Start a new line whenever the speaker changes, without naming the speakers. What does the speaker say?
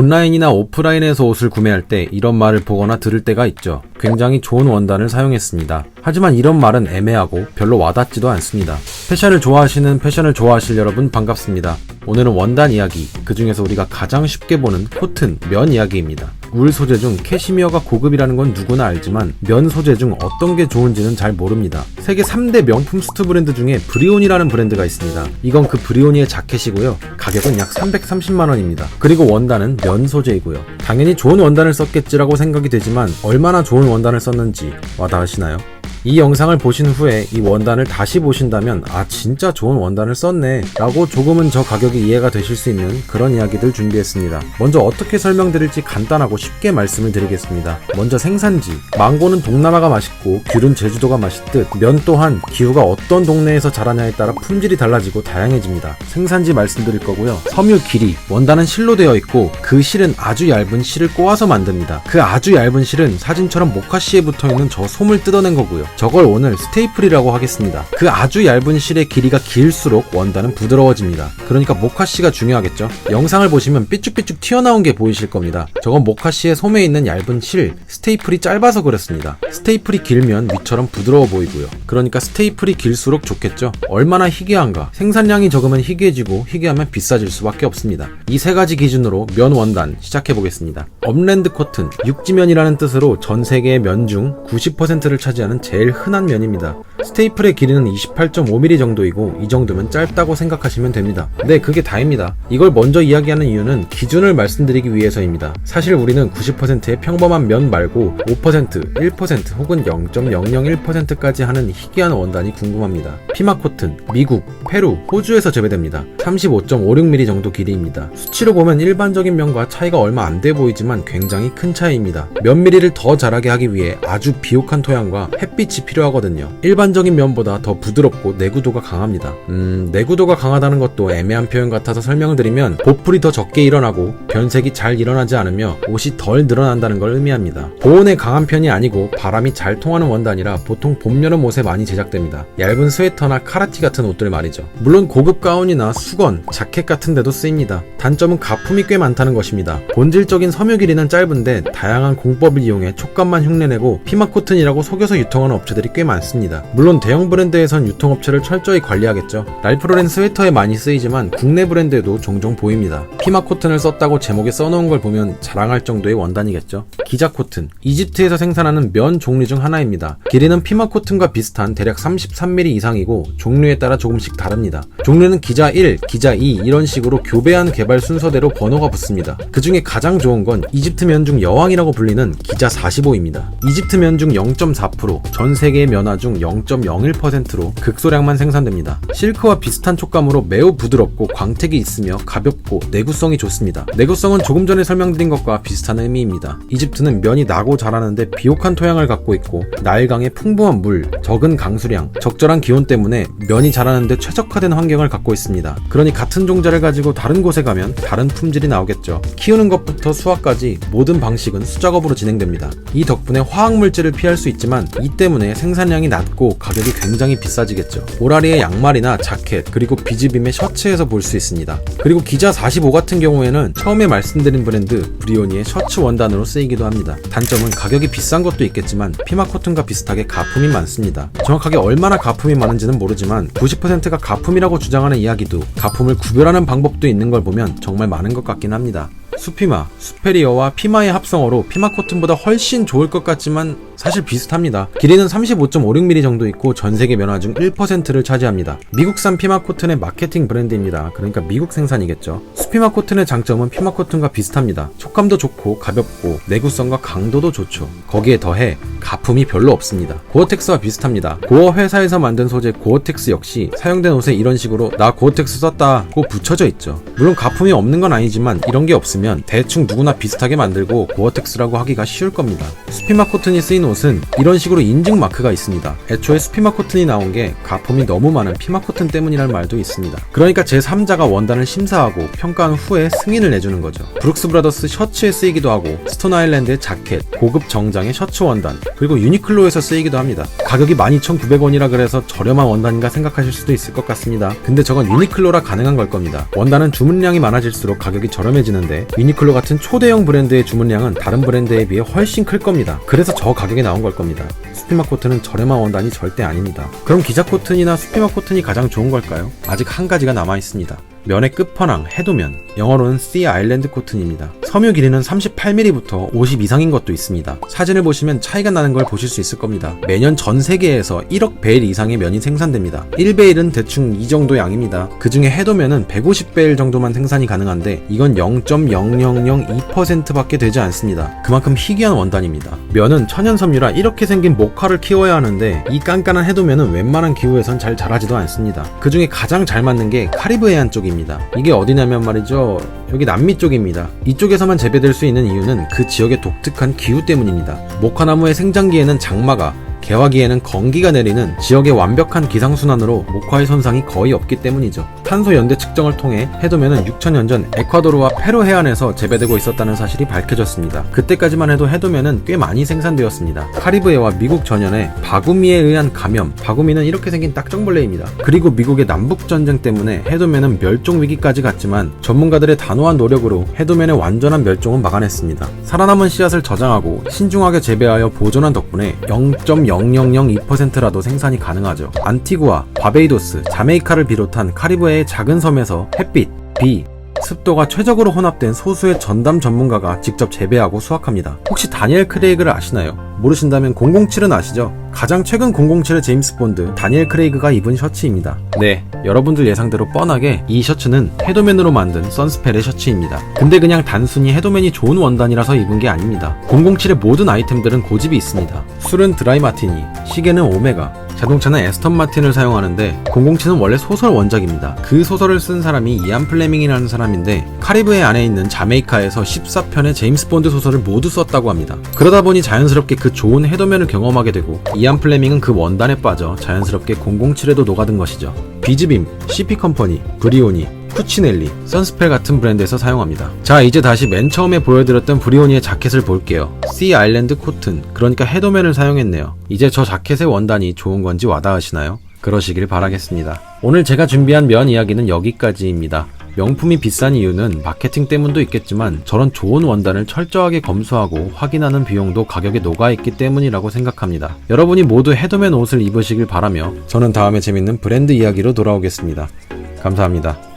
온라인이나 오프라인에서 옷을 구매할 때 이런 말을 보거나 들을 때가 있죠. 굉장히 좋은 원단을 사용했습니다. 하지만 이런 말은 애매하고 별로 와닿지도 않습니다. 패션을 좋아하시는 패션을 좋아하실 여러분 반갑습니다. 오늘은 원단 이야기, 그 중에서 우리가 가장 쉽게 보는 코튼, 면 이야기입니다. 울 소재 중 캐시미어가 고급이라는 건 누구나 알지만 면 소재 중 어떤 게 좋은지는 잘 모릅니다. 세계 3대 명품 수트 브랜드 중에 브리오니라는 브랜드가 있습니다. 이건 그 브리오니의 자켓이고요. 가격은 약 330만원입니다. 그리고 원단은 면 소재이고요. 당연히 좋은 원단을 썼겠지라고 생각이 되지만 얼마나 좋은 원단을 썼는지 와닿으시나요? 이 영상을 보신 후에 이 원단을 다시 보신다면 아 진짜 좋은 원단을 썼네 라고 조금은 저 가격이 이해가 되실 수 있는 그런 이야기들 준비했습니다. 먼저 어떻게 설명드릴지 간단하고 쉽게 말씀을 드리겠습니다. 먼저 생산지. 망고는 동남아가 맛있고 귤은 제주도가 맛있듯 면 또한 기후가 어떤 동네에서 자라냐에 따라 품질이 달라지고 다양해집니다. 생산지 말씀드릴 거고요. 섬유 길이. 원단은 실로 되어 있고 그 실은 아주 얇은 실을 꼬아서 만듭니다. 그 아주 얇은 실은 사진처럼 모카시에 붙어있는 저 솜을 뜯어낸 거고요 저걸 오늘 스테이플이라고 하겠습니다. 그 아주 얇은 실의 길이가 길수록 원단은 부드러워집니다. 그러니까 모카시가 중요하겠죠. 영상을 보시면 삐쭉삐쭉 튀어나온 게 보이실 겁니다. 저건 모카시의 솜에 있는 얇은 실, 스테이플이 짧아서 그렇습니다. 스테이플이 길면 위처럼 부드러워 보이고요. 그러니까 스테이플이 길수록 좋겠죠. 얼마나 희귀한가. 생산량이 적으면 희귀해지고 희귀하면 비싸질 수밖에 없습니다. 이 세 가지 기준으로 면 원단 시작해 보겠습니다. 업랜드 코튼, 육지면이라는 뜻으로 전 세계의 면 중 90%를 차지하는 제일 제일 흔한 면입니다. 스테이플의 길이는 28.5mm 정도이고 이 정도면 짧다고 생각하시면 됩니다. 네, 그게 다입니다. 이걸 먼저 이야기하는 이유는 기준을 말씀드리기 위해서입니다. 사실 우리는 90%의 평범한 면 말고 5%, 1% 혹은 0.001%까지 하는 희귀한 원단이 궁금합니다. 피마코튼, 미국, 페루, 호주에서 재배됩니다. 35.56mm 정도 길이입니다. 수치로 보면 일반적인 면과 차이가 얼마 안 돼 보이지만 굉장히 큰 차이입니다. 면 미리를 더 자라게 하기 위해 아주 비옥한 토양과 햇빛 이 필요하거든요. 일반적인 면보다 더 부드럽고 내구도가 강합니다. 음, 내구도가 강하다는 것도 애매한 표현 같아서 설명을 드리면 보풀이 더 적게 일어나고 변색이 잘 일어나지 않으며 옷이 덜 늘어난다는 걸 의미합니다. 보온에 강한 편이 아니고 바람이 잘 통하는 원단이라 보통 봄, 여름 옷에 많이 제작됩니다. 얇은 스웨터나 카라티 같은 옷들 말이죠. 물론 고급 가운이나 수건, 자켓 같은 데도 쓰입니다. 단점은 가품이 꽤 많다는 것입니다. 본질적인 섬유 길이는 짧은데 다양한 공법을 이용해 촉감만 흉내내고 피마 코튼이라고 속여서 유통하는 업체들이 꽤 많습니다. 물론 대형 브랜드에선 유통업체를 철저히 관리하겠죠. 랄프로렌 스웨터에 많이 쓰이지만 국내 브랜드에도 종종 보입니다. 피마 코튼을 썼다고 제목에 써놓은 걸 보면 자랑할 정도의 원단이겠죠. 기자 코튼. 이집트에서 생산하는 면 종류 중 하나입니다. 길이는 피마 코튼과 비슷한 대략 33mm 이상이고 종류에 따라 조금씩 다릅니다. 종류는 기자 1, 기자 2 이런 식으로 교배한 개발 순서대로 번호가 붙습니다. 그 중에 가장 좋은 건 이집트 면 중 여왕이라고 불리는 기자 45입니다. 이집트 면 중 0.4%, 전 세계의 면화 중 0.01%로 극소량만 생산됩니다. 실크와 비슷한 촉감으로 매우 부드럽고 광택이 있으며 가볍고 내구성이 좋습니다. 내구성은 조금 전에 설명드린 것과 비슷한 의미입니다. 이집트는 면이 나고 자라는데 비옥한 토양을 갖고 있고 나일강의 풍부한 물, 적은 강수량, 적절한 기온 때문에 면이 자라는데 최적화된 환경을 갖고 있습니다. 그러니 같은 종자를 가지고 다른 곳에 가면 다른 품질이 나오겠죠. 키우는 것부터 수확까지 모든 방식은 수작업으로 진행됩니다. 이 덕분에 화학 물질을 피할 수 있지만 이 때문에 생산량이 낮고 가격이 굉장히 비싸지겠죠. 오라리의 양말이나 자켓, 그리고 비즈빔의 셔츠에서 볼 수 있습니다. 그리고 기자 45 같은 경우에는 처음에 말씀드린 브랜드 브리오니의 셔츠 원단으로 쓰이기도 합니다. 단점은 가격이 비싼 것도 있겠지만 피마 코튼과 비슷하게 가품이 많습니다. 정확하게 얼마나 가품이 많은지는 모르지만 90%가 가품이라고 주장하는 이야기도 가품을 구별하는 방법도 있는 걸 보면 정말 많은 것 같긴 합니다. 수피마, 수페리어와 피마의 합성어로 피마 코튼보다 훨씬 좋을 것 같지만 사실 비슷합니다. 길이는 35.56mm 정도 있고 전 세계 면화 중 1%를 차지합니다. 미국산 피마 코튼의 마케팅 브랜드입니다. 그러니까 미국 생산이겠죠. 수피마 코튼의 장점은 피마 코튼과 비슷합니다. 촉감도 좋고 가볍고 내구성과 강도도 좋죠. 거기에 더해 가품이 별로 없습니다. 고어텍스와 비슷합니다. 고어 회사에서 만든 소재 고어텍스 역시 사용된 옷에 이런 식으로 나 고어텍스 썼다고 붙여져 있죠. 물론 가품이 없는 건 아니지만 이런 게 없으면 대충 누구나 비슷하게 만들고 고어텍스라고 하기가 쉬울 겁니다. 수피마 코튼이 쓰인 옷은 이런 식으로 인증 마크가 있습니다. 애초에 수피마 코튼이 나온 게 가품이 너무 많은 피마 코튼 때문이라는 말도 있습니다. 그러니까 제3자가 원단을 심사하고 평가한 후에 승인을 내주는 거죠. 브룩스 브라더스 셔츠에 쓰이기도 하고 스톤 아일랜드의 자켓, 고급 정장의 셔츠 원단, 그리고 유니클로에서 쓰이기도 합니다. 가격이 12,900원이라 그래서 저렴한 원단인가 생각하실 수도 있을 것 같습니다. 근데 저건 유니클로라 가능한 걸 겁니다. 원단은 주문량이 많아질수록 가격이 저렴해지는데 유니클로 같은 초대형 브랜드의 주문량은 다른 브랜드에 비해 훨씬 클 겁니다. 그래서 저 가격에 나온 걸 겁니다. 수피마 코트는 저렴한 원단이 절대 아닙니다. 그럼 기자 코튼이나 수피마 코튼이 가장 좋은 걸까요? 아직 한 가지가 남아 있습니다. 면의 끝판왕 해도면 영어로는 씨 아일랜드 코튼입니다. 섬유 길이는 38mm부터 50 이상인 것도 있습니다. 사진을 보시면 차이가 나는 걸 보실 수 있을 겁니다. 매년 전 세계에서 1억 베일 이상의 면이 생산됩니다. 1베일은 대충 이 정도 양입니다. 그 중에 해도면은 150베일 정도만 생산이 가능한데 이건 0.0002%밖에 되지 않습니다. 그만큼 희귀한 원단입니다. 면은 천연 섬유라 이렇게 생긴 목화를 키워야 하는데 이 깐깐한 해도면은 웬만한 기후에선 잘 자라지도 않습니다. 그 중에 가장 잘 맞는 게 카리브 해안 쪽입니다. 이게 어디냐면 말이죠. 여기 남미 쪽입니다. 이쪽에서만 재배될 수 있는 이유는 그 지역의 독특한 기후 때문입니다. 목화나무의 생장기에는 장마가 개화기에는 건기가 내리는 지역의 완벽한 기상순환으로 목화의 손상이 거의 없기 때문이죠. 탄소 연대 측정을 통해 해도면은 6천년 전 에콰도르와 페루 해안에서 재배되고 있었다는 사실이 밝혀졌습니다. 그때까지만 해도 해도면은 꽤 많이 생산되었습니다. 카리브해와 미국 전역에 바구미에 의한 감염, 바구미는 이렇게 생긴 딱정벌레입니다. 그리고 미국의 남북 전쟁 때문에 해도면은 멸종 위기까지 갔지만 전문가들의 단호한 노력으로 해도면의 완전한 멸종은 막아냈습니다. 살아남은 씨앗을 저장하고 신중하게 재배하여 보존한 덕분에 0.0002%라도 생산이 가능하죠. 안티구아, 바베이도스, 자메이카를 비롯한 카리브해의 작은 섬에서 햇빛, 비, 습도가 최적으로 혼합된 소수의 전담 전문가가 직접 재배하고 수확합니다. 혹시 다니엘 크레이그를 아시나요? 모르신다면 007은 아시죠? 가장 최근 007의 제임스 본드 다니엘 크레이그가 입은 셔츠입니다. 네, 여러분들 예상대로 뻔하게 이 셔츠는 해도맨으로 만든 선스펠의 셔츠입니다. 근데 그냥 단순히 해도맨이 좋은 원단이라서 입은 게 아닙니다. 007의 모든 아이템들은 고집이 있습니다. 술은 드라이 마티니, 시계는 오메가, 자동차는 에스턴 마틴을 사용하는데 007는 원래 소설 원작입니다. 그 소설을 쓴 사람이 이안 플레밍이라는 사람인데 카리브해 안에 있는 자메이카에서 14편의 제임스 본드 소설을 모두 썼다고 합니다. 그러다 보니 자연스럽게 그 좋은 해도면을 경험하게 되고 이안 플레밍은 그 원단에 빠져 자연스럽게 007에도 녹아든 것이죠. 비즈빔, CP 컴퍼니, 브리오니, 쿠치넬리, 선스펠 같은 브랜드에서 사용합니다. 자, 이제 다시 맨 처음에 보여드렸던 브리오니의 자켓을 볼게요. 씨 아일랜드 코튼, 그러니까 해도면을 사용했네요. 이제 저 자켓의 원단이 좋은 건지 와닿으시나요? 그러시길 바라겠습니다. 오늘 제가 준비한 면 이야기는 여기까지입니다. 명품이 비싼 이유는 마케팅 때문도 있겠지만 저런 좋은 원단을 철저하게 검수하고 확인하는 비용도 가격에 녹아있기 때문이라고 생각합니다. 여러분이 모두 해도면 옷을 입으시길 바라며 저는 다음에 재밌는 브랜드 이야기로 돌아오겠습니다. 감사합니다.